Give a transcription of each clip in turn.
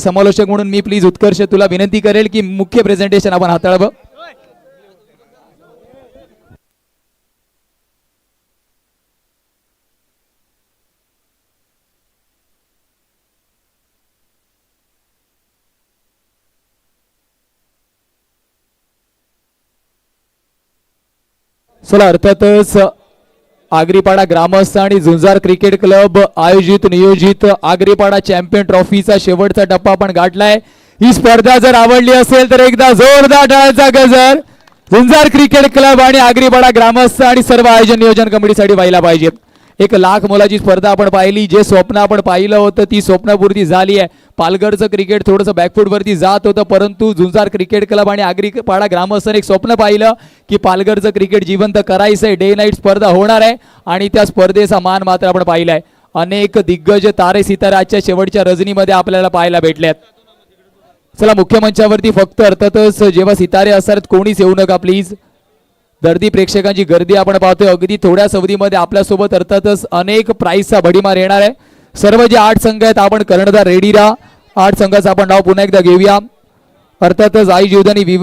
समालोचक म्हणून me please उत्कर्ष तुला विनंती करेल की मुख्य प्रेझेंटेशन आपण हाताळावं. चला अर्थातच आगरीपाडा ग्रामस्थ आणि झुंजार क्रिकेट क्लब आयोजित नियोजित आगरीपाडा चॅम्पियन ट्रॉफीचा शेवटचा टप्पा आपण गाठलाय. ही स्पर्धा जर आवडली असेल तर एकदा जोरदार टाळाचा गजर. झुंजार क्रिकेट क्लब आणि आगरीपाडा ग्रामस्थ आणि सर्व आयोजन नियोजन कमिटीसाठी व्हायला पाहिजेत एक लाख मोलाची स्पर्धा आपण पाहिली जे स्वप्न आपण पाहिलं होतं ती स्वप्नपूर्ती झाली आहे. पालघरचं क्रिकेट थोडंसं बॅकफूटवरती जात होतं परंतु झुंजार क्रिकेट क्लब आणि आगरीपाडा ग्रामस्थांनी एक स्वप्न पाहिलं की पालघरचं क्रिकेट जिवंत करायचं आहे डे नाईट स्पर्धा होणार आहे आणि त्या स्पर्धेचा मान मात्र आपण पाहिला आहे. अनेक दिग्गज तारे सितारे आजच्या शेवटच्या रजनीमध्ये आपल्याला पाहायला भेटल्यात. चला मुख्य मंचावरती फक्त अर्थातच जेव्हा सितारे असतात कोणीच येऊ नका प्लीज दर्दी प्रेक्षकांची गर्दी आपण पाहतोय. अगदी थोड्या अवधीमध्ये आपल्यासोबत अर्थातच अनेक प्राईजचा भडीमार येणार आहे. सर्व जे आठ संघ आहेत आपण कर्णधार रेडी राहा. आठ संघाचं आपण नाव पुन्हा एकदा घेऊया. अर्थातच आई जीवदानी वि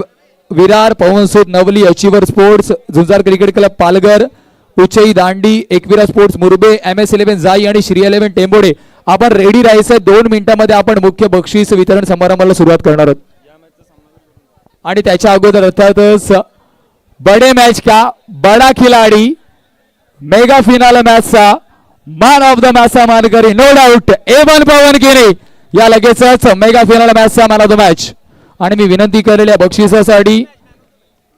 Virar Pavansut Navali achiever sports Zunjar cricket club Palghar Uchchai Dandi Ekvira sports Murbe M S eleven Jai आणि श्री इलेव्हन टेंबोडे. आपण रेडी राहायचं दोन मिनिटांमध्ये आपण मुख्य बक्षीस वितरण समारंभाला सुरुवात करणार आहोत. आणि त्याच्या अगोदर अर्थातच बडे मैच का बड़ा खिलाड़ी मेगा फिनाल मैच चा मॅन ऑफ द मॅच चा मानकरी नो डाऊट एवन पवन गिरी या लगेचच मेगा फिनाल मॅच चा मॅन ऑफ द मॅच आणि मी विनंती केलेल्या बक्षिसासाठी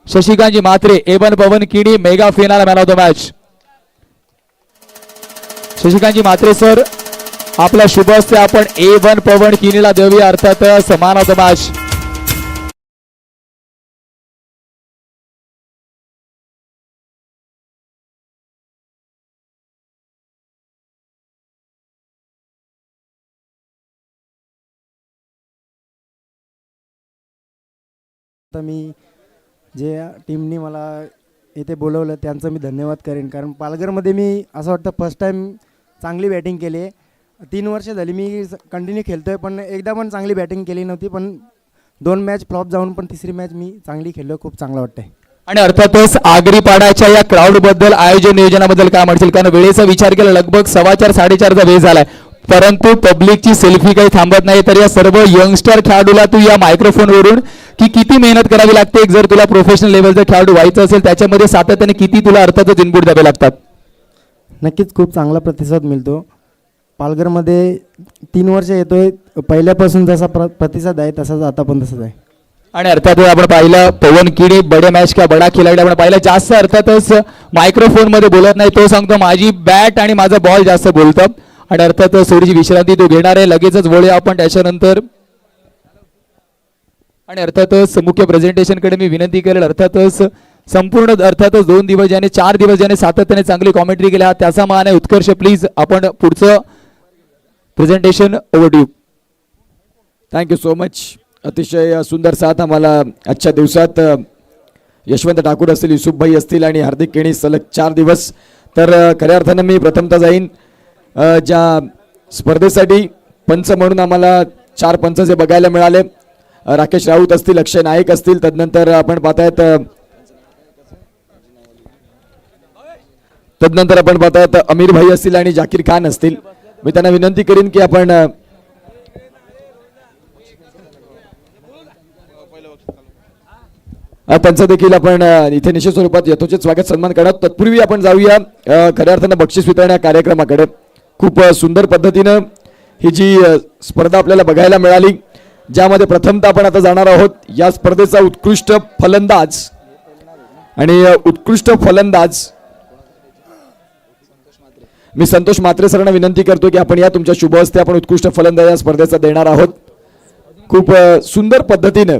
Shashikantji Matre A one Pavan Kini mega final man of the match Shashikantji Matre sir आपल्या शुभ हस्ते आपण ए वन पवन किनीला देऊया अर्थातच मॅन ऑफ द मॅच आता मी जे टीमनी मला इथे बोलवलं त्यांचं मी धन्यवाद करेन. कारण पालघरमध्ये मी असं वाटतं फर्स्ट टाईम चांगली बॅटिंग केली आहे. तीन वर्ष झाली मी कंटिन्यू खेळतो आहे पण एकदा पण चांगली बॅटिंग केली नव्हती पण दोन मॅच फ्लॉप जाऊन पण तिसरी मॅच मी चांगली खेळलो खूप चांगलं वाटतंय. आणि अर्थातच आगरीपाडाच्या या क्राऊडबद्दल आयोजन नियोजनाबद्दल काय म्हणतील कारण वेळेचा विचार केला लगभग सव्वा चार साडेचारचा वेळ झालाय. परंतु पब्लिकची सेल्फी काही थांबत नाही तर या सर्व यंगस्टर खेळाडूला तू या मायक्रोफोनवरून की किती मेहनत करावी लागते? एक जर तुला प्रोफेशनल लेवलचा खेळाडू व्हायचं असेल त्याच्यामध्ये सातत्याने किती तुला अर्थातच इनपुट द्यावे लागतात? नक्कीच खूप चांगला प्रतिसाद मिळतो. पालघरमध्ये तीन वर्ष येतोय. पहिल्यापासून जसा प्र प्रतिसाद आहे तसाच आता पण तसाच आहे. आणि अर्थातच आपण पाहिलं पवन किडी बडे मॅच का बडा खिलाडी आपण पाहिलं. जास्त अर्थातच मायक्रोफोनमध्ये बोलत नाही तो सांगतो माझी बॅट आणि माझा बॉल जास्त बोलतं. आणि अर्थातच थोडीशी विश्रांती तो घेणार आहे. लगेचच वळूया आपण त्याच्यानंतर. आणि अर्थातच मुख्य प्रेझेंटेशनकडे मी विनंती करेल अर्थातच संपूर्ण अर्थातच दोन दिवस ज्याने चार दिवस ज्याने सातत्याने चांगली कॉमेंट्री केल्या त्याचा मान आहे उत्कर्ष प्लीज आपण पुढचं presentation overdue thank you so much अतिशय सुंदर साथ आम्हाला आजच्या दिवसात यशवंत ठाकूर असतील युसुफभाई असतील आणि हार्दिक केणी सलग चार दिवस. तर खऱ्या अर्थानं मी प्रथमतः जाईन ज्या स्पर्धेसाठी पंच म्हणून आम्हाला चार पंच जे बघायला मिळाले. राकेश राऊत असतील अक्षय नाईक असतील तदनंतर आपण पाहतायत तदनंतर आपण पाहतायत अमीर भाई असतील आणि जाकीर खान असतील. मी त्यांना विनंती करीन की आपण त्यांचं देखील आपण इथे निश्चित स्वरूपात यथोचित स्वागत सन्मान करणार तत्पूर्वी आपण जाऊया खऱ्या अर्थानं बक्षीस वितरण या कार्यक्रमाकडे. खूप सुंदर पद्धतीनं ही जी स्पर्धा आपल्याला बघायला मिळाली ज्यामध्ये प्रथमतः आपण आता जाणार आहोत या स्पर्धेचा उत्कृष्ट फलंदाज. आणि उत्कृष्ट फलंदाज. मी संतोष मात्रे सरांना विनंती करतो की आपण या तुमच्या शुभ हस्ते आपण उत्कृष्ट फलंदाज या स्पर्धेचा देणार आहोत. खूप सुंदर पद्धतीनं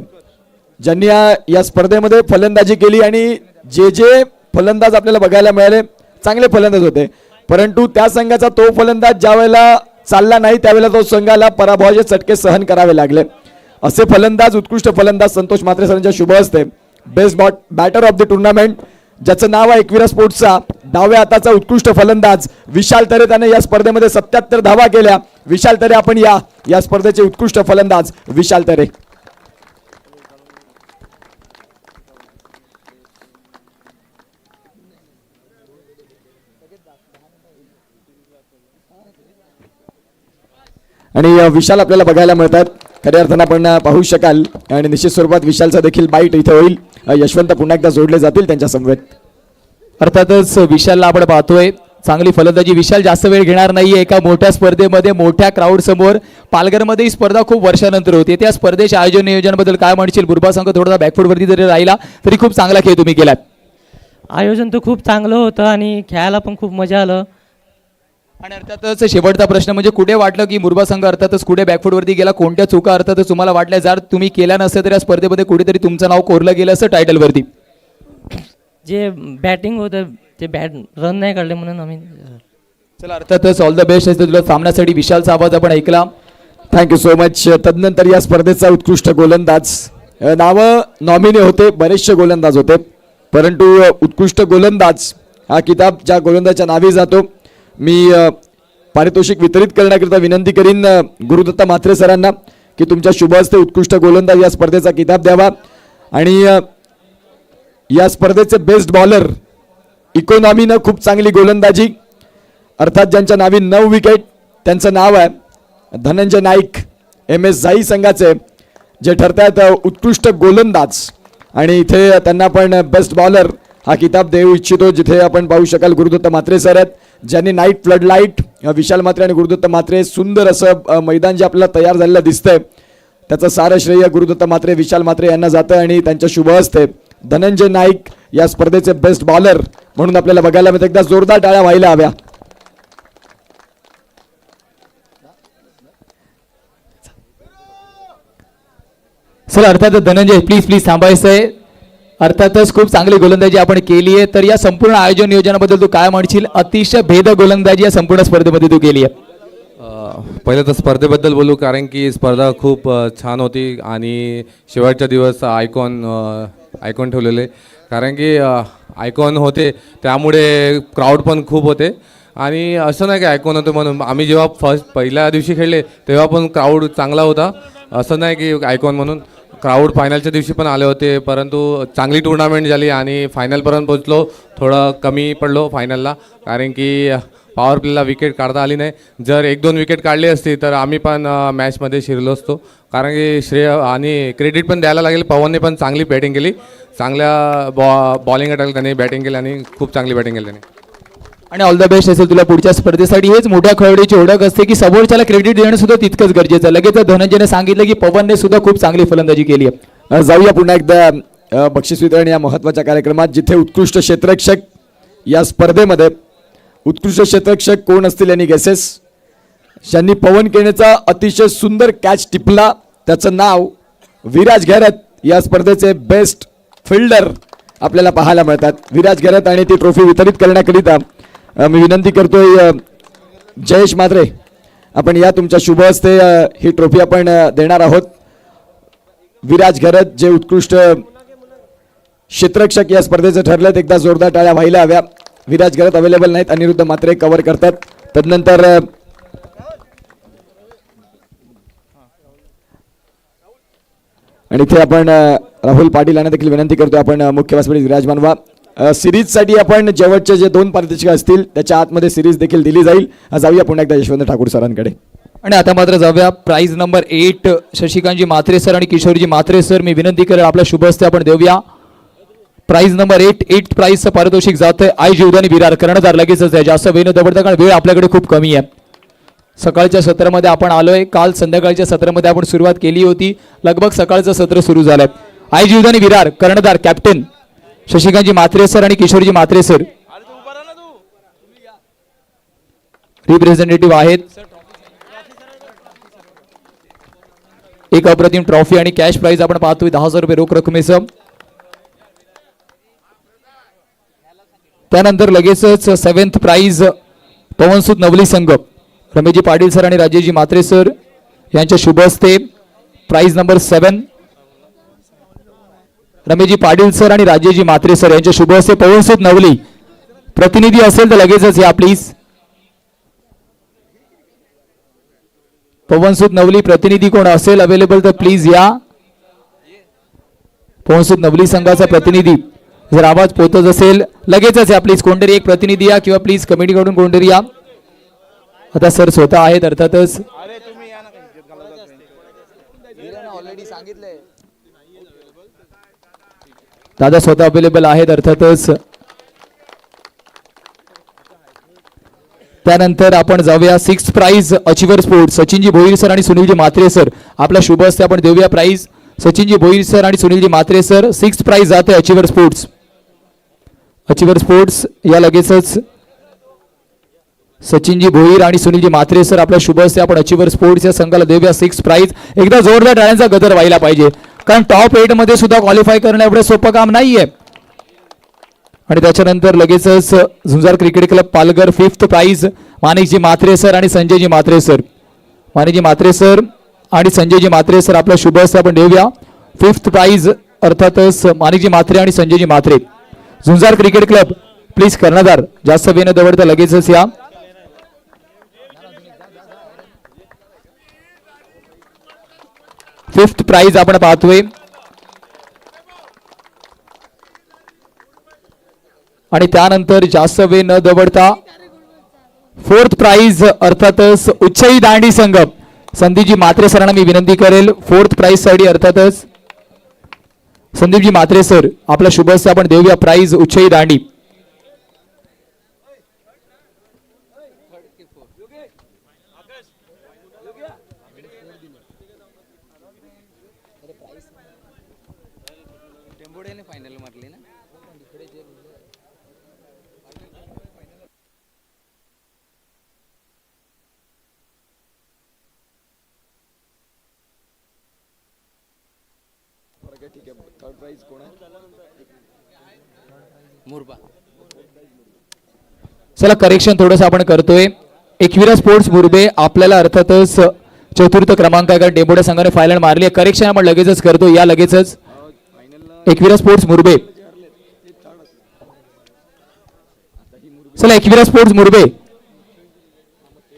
ज्यांनी या या स्पर्धेमध्ये फलंदाजी केली आणि जे जे फलंदाज आपल्याला बघायला मिळाले चांगले फलंदाज होते. परंतु त्या संघाचा तो फलंदाज ज्या वेळेला चालला नाही त्यावेळेला तो संघाला पराभवाचे चटके सहन करावे लागले. असे फलंदाज उत्कृष्ट फलंदाज संतोष म्हात्रे सरांच्या शुभ असते best bat batter of the tournament ज्याचं नाव आहे एकविरा स्पोर्ट्सचा डाव्या हाताचा उत्कृष्ट फलंदाज विशाल तरे त्याने या स्पर्धेमध्ये सत्याहत्तर धावा केल्या. विशाल तरे आपण या या स्पर्धेचे उत्कृष्ट फलंदाज विशाल तरे. आणि विशाल आपल्याला बघायला मिळतात. खऱ्या अर्थानं आपण पाहू शकाल. आणि निश्चित स्वरूपात विशालचा देखील बाईट इथे होईल. यशवंत पुन्हा एकदा जोडले जातील त्यांच्या समवेत. अर्थातच विशालला आपण पाहतोय. चांगली फलंदाजी. विशाल जास्त वेळ घेणार नाहीये. एका मोठ्या स्पर्धेमध्ये मोठ्या क्राऊड समोर पालघरमध्ये ही स्पर्धा खूप वर्षानंतर होती. त्या स्पर्धेच्या आयोजन नियोजनाबद्दल काय म्हणशील? बुरबा संघ थोडासा बॅकफुटवरती जरी राहिला तरी खूप चांगला खेळ तुम्ही केलात. आयोजन तर खूप चांगलं होतं आणि खेळायला पण खूप मजा आलं. आणि अर्थातच शेवटचा प्रश्न म्हणजे कुठे वाटलं की मुरबा संघ अर्थातच कुठे बॅकफुटवरती गेला? कोणत्या चुका अर्थातच तुम्हाला वाटल्या? जर तुम्ही केल्या नसतं तर या स्पर्धेमध्ये कुठेतरी तुमचं नाव कोरलं गेलं असं टायटलवरती जे बॅटिंग होतं ते बॅट रन नाही काढले म्हणून आम्ही चला अर्थातच ऑल द बेस्ट असते तुला सामन्यासाठी विशालचा आवाज आपण ऐकला. थँक्यू सो मच तदनंतर या स्पर्धेचा उत्कृष्ट गोलंदाज नावं नॉमिनी होते बरेचसे गोलंदाज होते. परंतु उत्कृष्ट गोलंदाज हा किताब ज्या गोलंदाजच्या नावी जातो. मी पारितोषिक वितरित करण्याकरिता विनंती करीन गुरुदत्ता म्हात्रे सरांना की तुमच्या शुभ हस्ते उत्कृष्ट गोलंदाज या स्पर्धेचा किताब द्यावा. आणि या स्पर्धेचे बेस्ट बॉलर इकॉनॉमीनं खूप चांगली गोलंदाजी अर्थात ज्यांच्या नावी नऊ विकेट त्यांचं नाव आहे धनंजय नाईक एम एस जाई संघाचे जे ठरतायत आहेत उत्कृष्ट गोलंदाज. आणि इथे त्यांना पण बेस्ट बॉलर हा किताब देऊ इच्छितो जिथे आपण पाहू शकाल गुरुदत्त म्हात्रे सर आहेत. ज्यांनी night flood light Vishal Mhatre आणि गुरुदत्त म्हात्रे सुंदर असं मैदान जे आपल्याला तयार झालेलं दिसतंय त्याचं सारं श्रेय गुरुदत्त म्हात्रे विशाल म्हात्रे यांना जातं आणि त्यांच्या शुभ हस्ते धनंजय नाईक या स्पर्धेचे बेस्ट बॉलर म्हणून आपल्याला बघायला मिळतं. एकदा जोरदार टाळ्या व्हायला हव्या. सर अर्थात धनंजय प्लीज प्लीज थांबायचं आहे अर्थातच खूप चांगली गोलंदाजी आपण केली आहे. तर या संपूर्ण आयोजन नियोजनाबद्दल तू काय म्हणशील? अतिशय भेद गोलंदाजी या संपूर्ण स्पर्धेमध्ये तू केली आहे. पहिले पहिलं तर स्पर्धेबद्दल बोलू कारण की स्पर्धा खूप छान होती आणि शेवटच्या दिवस आयकॉन आयकॉन ठेवलेले. कारण की आयकॉन होते त्यामुळे क्राऊड पण खूप होते. आणि असं नाही की आयकॉन होते म्हणून आम्ही जेव्हा फर्स्ट पहिल्या दिवशी खेळले तेव्हा पण क्राऊड चांगला होता. असं नाही की आयकॉन म्हणून. क्राऊड फायनलच्या दिवशी पण आले होते परंतु चांगली टुर्नामेंट झाली आणि फायनलपर्यंत पोचलो थोडं कमी पडलो फायनलला कारण की पॉवर प्लेला विकेट काढता आली नाही. जर एक दोन विकेट काढली असती तर आम्ही पण मॅचमध्ये शिरलो असतो. कारण की श्रेय आणि क्रेडिट पण द्यायला लागेल. पवनने पण चांगली बॅटिंग केली. चांगल्या बॉ बॉलिंग अटॅक त्याने बॅटिंग केली आणि खूप चांगली बॅटिंग केली त्याने. आणि ऑल द बेस्ट असेल तुला पुढच्या स्पर्धेसाठी. हेच मोठ्या खेळाडूची ओळख असते की समोरच्याला क्रेडिट देणं सुद्धा तितकंच गरजेचं आहे. लगेच धनंजयने सांगितलं की पवनने सुद्धा खूप चांगली फलंदाजी केली आहे. जाऊया पुन्हा एकदा बक्षीस वितरण या महत्त्वाच्या कार्यक्रमात जिथे उत्कृष्ट क्षेत्ररक्षक या स्पर्धेमध्ये उत्कृष्ट क्षेत्ररक्षक कोण असतील यांनी गेसेस ज्यांनी पवन केणेचा अतिशय सुंदर कॅच टिपला. त्याचं नाव विराज घरत. या स्पर्धेचे बेस्ट फिल्डर आपल्याला पाहायला मिळतात. विराज घैरत आणि ती ट्रॉफी वितरित करण्याकरिता मी विनंती करतोय जयेश मात्रे आपण या तुमच्या शुभ हस्ते ही ट्रॉफी आपण देणार आहोत. विराज घरत जे उत्कृष्ट क्षेत्रक्षक या स्पर्धेचं ठरलेत एकदा जोरदार टाळ्या व्हायला हव्या. विराज घरत अवेलेबल नाहीत अनिरुद्ध मात्रे कव्हर करतात. तदनंतर आणि इथे आपण राहुल पाटील यांना देखील विनंती करतो आपण मुख्य व्यासपीठ विराजमान व्हा. सिरीजसाठी आपण शेवटचे जे दोन पारदर्शिक असतील त्याच्या आतमध्ये सिरीज देखील दिली जाईल. जाऊया पुन्हा एकदा यशवंत ठाकूर सरांकडे. आणि आता मात्र जाऊया प्राईज नंबर एट शशिकांतजी म्हात्रे सर आणि किशोरजी म्हात्रे सर. मी विनंती करेल आपल्या शुभ हस्ते आपण देऊया. प्राईज नंबर एट एट प्राईजचं पारितोषिक जातं आई जीवदानी विरार कर्णधार लगेचच आहे. जास्त वेळ न दबडतं कारण वेळ आपल्याकडे खूप कमी आहे. सकाळच्या सत्रामध्ये आपण आलोय. काल संध्याकाळच्या सत्रामध्ये आपण सुरुवात केली होती. लगभग सकाळचं सत्र सुरू झालंय. आई जीवदानी विरार कर्णधार कॅप्टन शशिकांतजी मात्रे सर आणि किशोरजी मात्रे सर. रिप्रेझेंटेटिव्ह आहेत. एक अप्रतिम ट्रॉफी आणि कॅश प्राइज आपण पाहतोय. दहा हजार रुपये रोख रकमेचं. त्यानंतर लगेचच सेव्हन्थ प्राइज पवनसुत नवली संघ. रमेशजी पाटील सर आणि राजेशजी मात्रे सर यांच्या शुभ हस्ते prize number seven Rameshji Patil sir आणि राजेशजी म्हात्रे सर यांच्या शुभ हस्ते पवनसुत नवली. प्रतिनिधी असेल तर लगेचच या प्लीज पवनसुत नवली प्रतिनिधी कोण असेल अवेलेबल तर प्लीज या. पवनसुत नवली संघाचा प्रतिनिधी. जर आवाज पोहोचत असेल लगेचच या प्लीज कोणतरी एक प्रतिनिधी या किंवा प्लीज कमिटीकडून कोणतरी या. आता सर स्वतः आहेत अर्थातच. दादा स्वतः अवेलेबल आहेत अर्थातच. त्यानंतर आपण जाऊया सिक्स प्राइज अचिव्हर स्पोर्ट सचिनजी भोईर सर आणि सुनीलजी म्हात्रे सर आपला शुभ असते आपण देऊया प्राइज सचिनजी भोईर सर आणि Sunilji Mhatre sir six prize जाते अचिव्हर स्पोर्ट्स अचिव्हर स्पोर्ट्स या लगेचच. सचिनजी भोईर आणि सुनीलजी म्हात्रे सर आपल्या शुभ असते आपण अचिव्हर स्पोर्ट्स या संघाला देऊया सिक्स प्राइज एकदा जोरदार टाळ्यांचा गदर व्हायला पाहिजे. कारण टॉप एटमध्ये सुद्धा क्वालिफाय करणं एवढं सोपं काम नाहीये. आणि त्याच्यानंतर लगेचच Zunjar cricket club Palghar fifth prize माणिकजी Matre sir आणि संजयजी मात्रे सर माणिकजी मात्रे सर आणि संजयजी मात्रे सर आपल्या शुभ आपण देऊया. फिफ्थ प्राइज अर्थातच माणिकजी मात्रे आणि Sanjayji Matre Zunjar cricket club please कर्णधार जास्त वेळ न दवडता लगेचच या. फिफ्थ प्राइज आपण पाहतोय. आणि त्यानंतर जास्त वेळ न दवडता फोर्थ प्राइज अर्थातच उच्चई दांडी संघ संदीपजी मात्रे सरांना मी विनंती करेल फोर्थ प्राइजसाठी अर्थातच संदीपजी मात्रे सर आपल्या शुभेच्छा आपण देऊया प्राइज उच्चई दांडी. चला करेक्शन थोडंसं आपण करतोय. एकविरा स्पोर्ट्स बुर्बे आपल्याला अर्थातच चतुर्थ क्रमांकाकडे डेबोड्या संघाने फायनल मारली आहे. करेक्शन आपण लगेचच करतो. या लगेचच. एकविरा स्पोर्ट्स मुरबे चला एकविरा स्पोर्ट्स मुरबे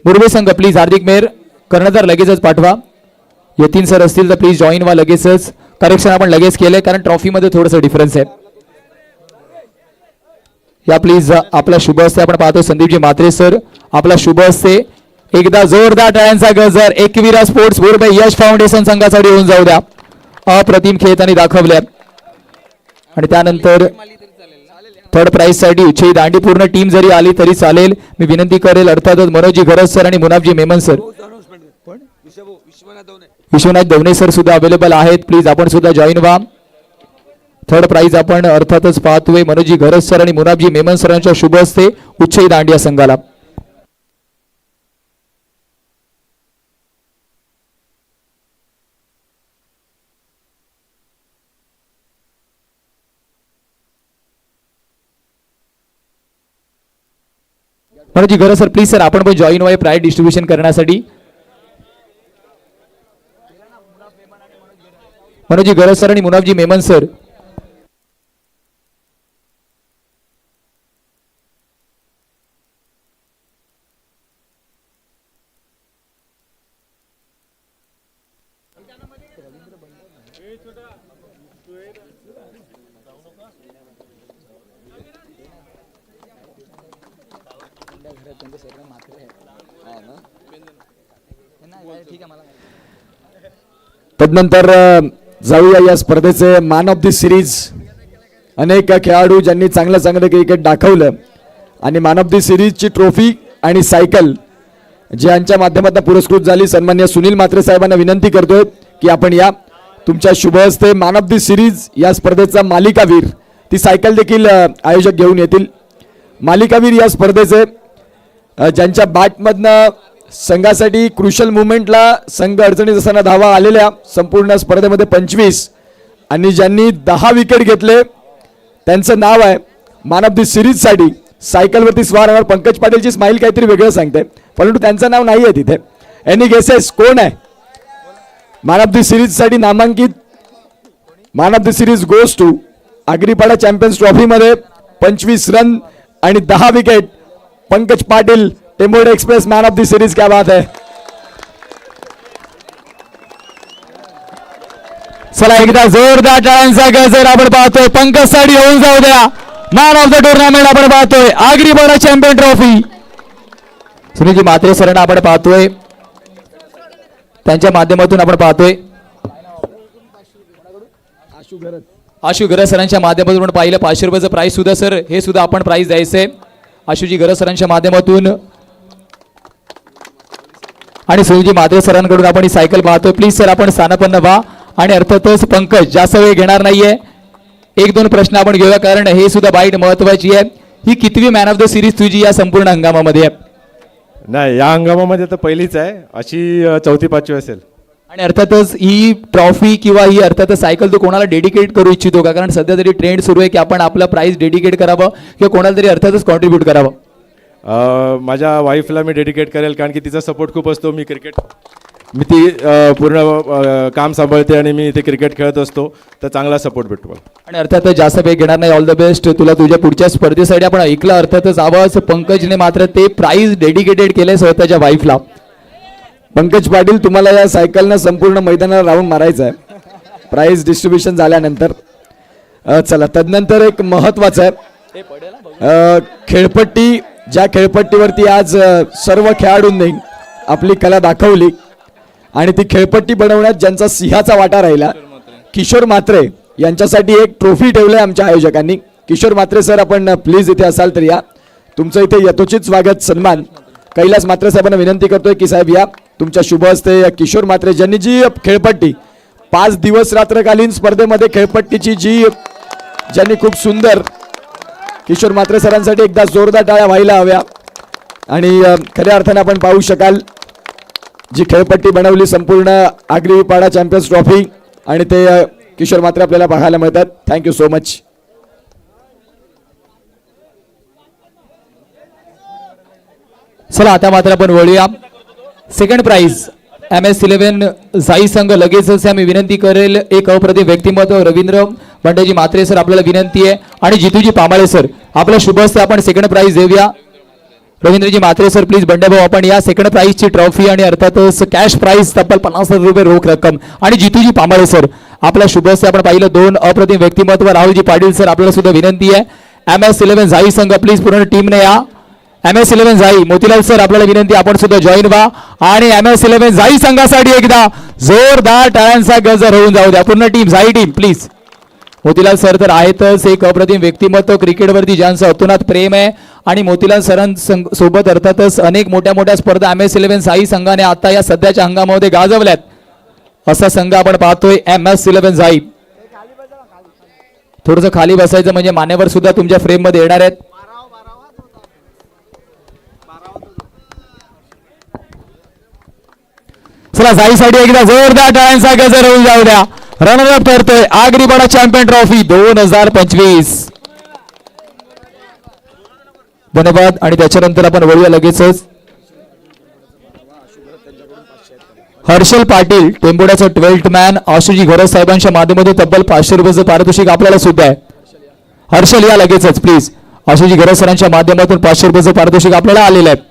मुरबे संघ प्लीज हार्दिक मेहर. कर्णधार लगेचच पाठवा. यतीन सर असतील तर प्लीज जॉईन व्हा लगेचच. करेक्शन आपण लगेच केलंय. कारण ट्रॉफीमध्ये थोडंसं डिफरन्स आहे. या प्लीज आपला शुभ हस्ते आपण पाहतो संदीपजी मात्रे सर आपला शुभ हस्ते एकदा जोरदार टाळ्यांचा गजर एकविरा स्पोर्ट्स मुरबे यश फाउंडेशन संघासाठी होऊन जाऊ द्या. अप्रतिम खेळ त्यांनी दाखवल्या आणि त्यानंतर थर्ड प्राइजसाठी उच्चई दांडी पूर्ण टीम जरी आली तरी चालेल. मी विनंती करेल अर्थातच मनोजी गरज सर आणि मुनाफजी मेमन सर विश्वनाथ दवणे सर सुद्धा अवेलेबल आहेत. प्लीज आपण सुद्धा जॉईन व्हा. थर्ड प्राइज आपण अर्थातच पाहतोय मनोजी गरज सर आणि मुनाबजी मेमन सरांच्या शुभ हस्ते उच्चई दांडिया संघाला. मनोजी गरज सर प्लीज सर आपण पण जॉईन व्हाय प्राइज डिस्ट्रीब्युशन करण्यासाठी. मनोजी गरज सर आणि मुनाबजी मेमन सर तदनंतर जाऊया या स्पर्धेचे मॅन ऑफ दी सिरीज अनेक खेळाडू ज्यांनी चांगलं चांगलं क्रिकेट दाखवलं. आणि मॅन ऑफ दी सिरीजची ट्रॉफी आणि सायकल ज्यांच्या माध्यमातून पुरस्कृत झाली सन्मान्य सुनील मात्रे साहेबांना विनंती करतोय की आपण या तुमच्या शुभ हस्ते मॅन ऑफ दी सिरीज या स्पर्धेचा मालिकावीर ती सायकल देखील आयोजक घेऊन येतील. मालिकावीर या स्पर्धेचे ज्यांच्या बॅटमधनं संघासाठी क्रुशल मुवमेंटला संघ अडचणीत असताना धावा आलेल्या संपूर्ण स्पर्धेमध्ये पंचवीस आणि ज्यांनी दहा विकेट घेतले त्यांचं नाव आहे मॅन ऑफ दी सिरीजसाठी सायकलवरती स्वार होणार पंकज पाटीलची स्माईल काहीतरी वेगळं सांगते. परंतु त्यांचं नाव नाही आहे तिथे. एनी गेसेस कोण आहे? मॅन ऑफ द सिरीजसाठी नामांकित man of the series goes to Agripada champions ट्रॉफीमध्ये पंचवीस रन आणि दहा wicket Pankaj Patil Tembod express man of the series क्या बात आहे चला एकदा जोरदार टाळांचा गजर आपण पाहतोय. पंकज साडी होऊन जाऊ द्या. मॅन ऑफ द टुर्नामेंट आपण पाहतोय. आगरीपाडा चॅम्पियन ट्रॉफी सुनीजी मात्रे सरण आपण पाहतोय. त्यांच्या माध्यमातून आपण पाहतोय. आशू गरज सरांच्या माध्यमातून आपण पाहिलं पाचशे रुपयाचं प्राईज सुद्धा सर हे सुद्धा आपण प्राईज द्यायचंय. आशूजी गरज सरांच्या माध्यमातून. आणि सुनीलजी माधव सरांकडून आपण ही सायकल पाहतोय. प्लीज सर आपण स्थानापन्न व्हा. आणि अर्थातच पंकज जास्त वेळ घेणार नाहीये. एक दोन प्रश्न आपण घेऊया कारण हे सुद्धा बाईट महत्वाची आहे. ही कितवी मॅन ऑफ द सिरीज तुझी या संपूर्ण हंगामामध्ये आहे? नाही या हंगामामध्ये तर पहिलीच आहे. अशी अ, चौथी पाचवी असेल. आणि अर्थातच ही ट्रॉफी किंवा ही अर्थातच सायकल तू कोणाला डेडिकेट करू इच्छितो का? कारण सध्या तरी ट्रेंड सुरू आहे की आपण आपलं प्राइस डेडिकेट करावं किंवा कोणाला तरी अर्थातच कॉन्ट्रीब्यूट करावं. अ, माझ्या वाईफला मी डेडिकेट करेल कारण की तिचा सपोर्ट खूप असतो. मी क्रिकेट मी ती पूर्ण काम सांभाळते आणि मी ते क्रिकेट खेळत असतो. तर चांगला सपोर्ट भेटतो मला. आणि अर्थातच जास्त वेळ घेणार नाही. ऑल द बेस्ट तुला तुझ्या पुढच्या स्पर्धेसाठी आपण ऐकलं. अर्थातच आवाज पंकजने मात्र ते प्राइज डेडिकेटेड केले स्वतःच्या वाईफला पंकज पाटील तुम्हाला या सायकलनं संपूर्ण मैदानाला राऊंड मारायचं आहे प्राईज डिस्ट्रीब्युशन झाल्यानंतर चला तदनंतर एक महत्वाचं आहे. खेळपट्टी ज्या खेळपट्टीवरती आज सर्व खेळाडूंनी आपली कला दाखवली आणि ती खेळपट्टी बनवण्यात ज्यांचा सिंहाचा वाटा राहिला किशोर म्हात्रे. यांच्यासाठी एक ट्रॉफी ठेवलंय आमच्या आयोजकांनी. किशोर म्हात्रे सर आपण प्लीज इथे असाल तर या. तुमचं इथे यथोचित स्वागत सन्मान. कैलास म्हात्रे साहेबांना विनंती करतोय की साहेब या. तुमच्या शुभ हस्ते या किशोर म्हात्रे ज्यांनी जी खेळपट्टी पाच दिवस रात्रकालीन स्पर्धेमध्ये खेळपट्टीची जी ज्यांनी खूप सुंदर किशोर म्हात्रे सरांसाठी एकदा जोरदार टाळ्या व्हायला हव्या. आणि खऱ्या अर्थाने आपण पाहू शकाल जी खेळपट्टी बनवली संपूर्ण आगरीपाडा चॅम्पियन्स ट्रॉफी आणि ते किशोर मात्र आपल्याला पाहायला मिळतात. थँक्यू सो मच चला आता मात्र आपण वळूया. Second prize M S eleven Jai संघ लगेचच आम्ही विनंती करेल एक अप्रतिम व्यक्तिमत्व रवींद्र भंडेजी मात्रे सर आपल्याला विनंती आहे. आणि जितूजी पामाळे सर आपल्या शुभ आपण सेकंड प्राइज देऊया. रवींद्रजी मात्रे सर प्लीज बंडेभाऊ आपण या सेकंड प्राईजची ट्रॉफी आणि अर्थातच कॅश प्राइज तब्बल पन्नास हजार रुपये रोख रक्कम आणि जितूजी पामाळे सर. आपला शुभस्य आपण पाहिलं दोन अप्रतिम व्यक्तिमत्व. राहुलजी पाटील सर आपल्याला सुद्धा विनंती आहे. एम एस इलेव्हन झाई संघ प्लीज पूर्ण टीमने या. M S eleven Zai Motilal sir आपल्याला विनंती आपण सुद्धा जॉईन व्हा. आणि एम एस इलेव्हन झाई संघासाठी एकदा जोरदार टाळ्यांचा गजर होऊन जाऊ द्या. पूर्ण team Zai team please Motilal sir तर आहेतच. एक अप्रतिम व्यक्तिमत्व. क्रिकेटवरती ज्यांचं अतुनात प्रेम आहे आणि मोतीलाल सरांसोबत अर्थातच अनेक मोठ्या मोठ्या स्पर्धा एम एस इलेव्हन साई संघाने आता या सध्याच्या हंगामामध्ये गाजवल्यात. असा संघ आपण पाहतोय एम एस इलेव्हन साई. थोडंसं खाली बसायचं म्हणजे मान्यवर सुद्धा तुमच्या फ्रेममध्ये येणार आहेत. चला जाईसाठी एकदा जोरदार टाळ्यांचा गजर होऊन जाऊ द्या. रनरअप ठरतोय आगरीपाडा चॅम्पियन ट्रॉफी दोन हजार पंचवीस. धन्यवाद. आणि त्याच्यानंतर आपण वळूया लगेचच. हर्षल पाटील टेंबोड्याचं ट्वेल्थ मॅन आशुजी घोरस साहेबांच्या माध्यमातून तब्बल पाचशे रुपयाचं पारितोषिक आपल्याला सुद्धा आहे. हर्षल या लगेचच प्लीज आशुजी घोरस सरांच्या माध्यमातून पाचशे रुपयाचं पारितोषिक आपल्याला आलेलं आहे.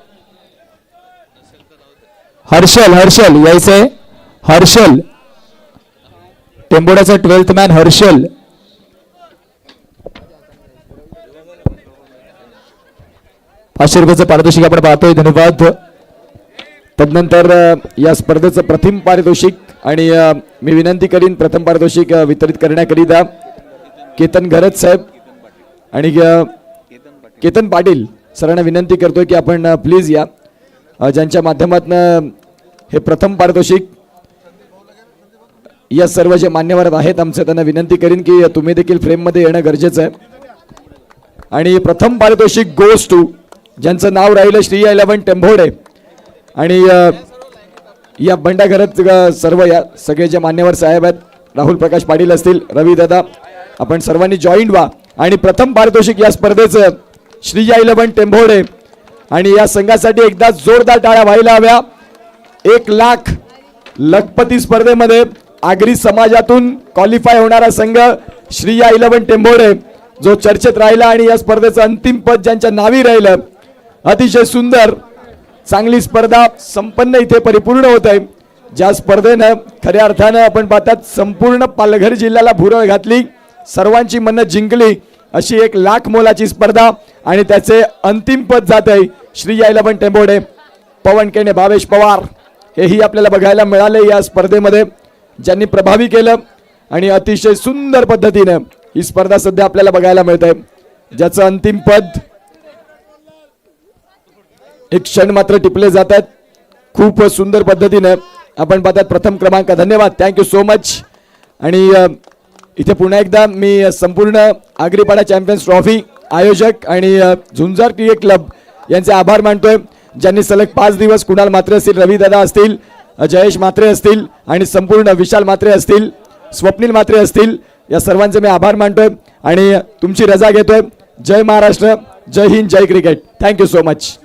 हर्षल हर्षल यायचंय. हर्षल. टेंबोड्याचा ट्वेल्थ मॅन हर्षल. पाचशे रुपयाचं पारितोषिक आपण पाहतोय. धन्यवाद. तदनंतर या स्पर्धेचं प्रथम पारितोषिक आणि मी विनंती करीन प्रथम पारितोषिक वितरित करण्याकरिता. केतन घरत साहेब आणि केतन पाटील सरांना विनंती करतोय की आपण प्लीज या. ज्यांच्या माध्यमातून हे प्रथम पारितोषिक या सर्व जे मान्यवर आहेत आमचे त्यांना विनंती करीन की तुम्ही देखील फ्रेममध्ये येणं गरजेचं आहे. आणि प्रथम पारितोषिक गोस्ट टू. ज्यांचं नाव राहिलं श्री इलेव्हन टेंभोडे. आणि या भंडाघरात सर्व या सगळे जे मान्यवर साहेब आहेत राहुल प्रकाश पाटील असतील रवी दादा आपण सर्वांनी जॉईंट व्हा. आणि प्रथम पारितोषिक या स्पर्धेचं श्रीया इलेव्हन टेंभोडे. आणि या संघासाठी एकदा जोरदार टाळ्या व्हायला हव्या. एक लाख लखपती स्पर्धेमध्ये आगरी समाजातून क्वालिफाय होणारा संघ श्रीया इलेव्हन टेंभोडे जो चर्चेत राहिला आणि या स्पर्धेचं अंतिम पद ज्यांच्या नावी राहिलं अतिशय सुंदर चांगली स्पर्धा संपन्न इथे परिपूर्ण होत आहे. ज्या स्पर्धेनं खऱ्या अर्थानं आपण पाहतात संपूर्ण पालघर जिल्ह्याला भुरळ घातली सर्वांची मनं जिंकली अशी एक लाख मोलाची स्पर्धा आणि त्याचे अंतिम पद जात आहे. श्री यायलाबन टेंबोडे पवन केणे भावेश पवार हेही आपल्याला बघायला मिळाले या स्पर्धेमध्ये ज्यांनी प्रभावी केलं आणि अतिशय सुंदर पद्धतीनं ही स्पर्धा सध्या आपल्याला बघायला मिळत आहे. ज्याचं अंतिम पद एक क्षण मात्र टिपले जात आहेत खूप सुंदर पद्धतीनं आपण पाहतात प्रथम क्रमांक. धन्यवाद. थँक्यू सो मच आणि इथे पुन्हा एकदा मी संपूर्ण आगरीपाडा चॅम्पियन्स ट्रॉफी आयोजक आणि झुंजार क्रिकेट क्लब यांचे आभार मानतोय. ज्यांनी सलग पाच दिवस कुणाल मात्रे असतील रवीदादा असतील जयेश मात्रे असतील आणि संपूर्ण विशाल मात्रे असतील स्वप्नील मात्रे असतील या सर्वांचे मी आभार मानतोय. आणि तुमची रजा घेतोय. जय महाराष्ट्र. जय हिंद. जय cricket. Thank you so much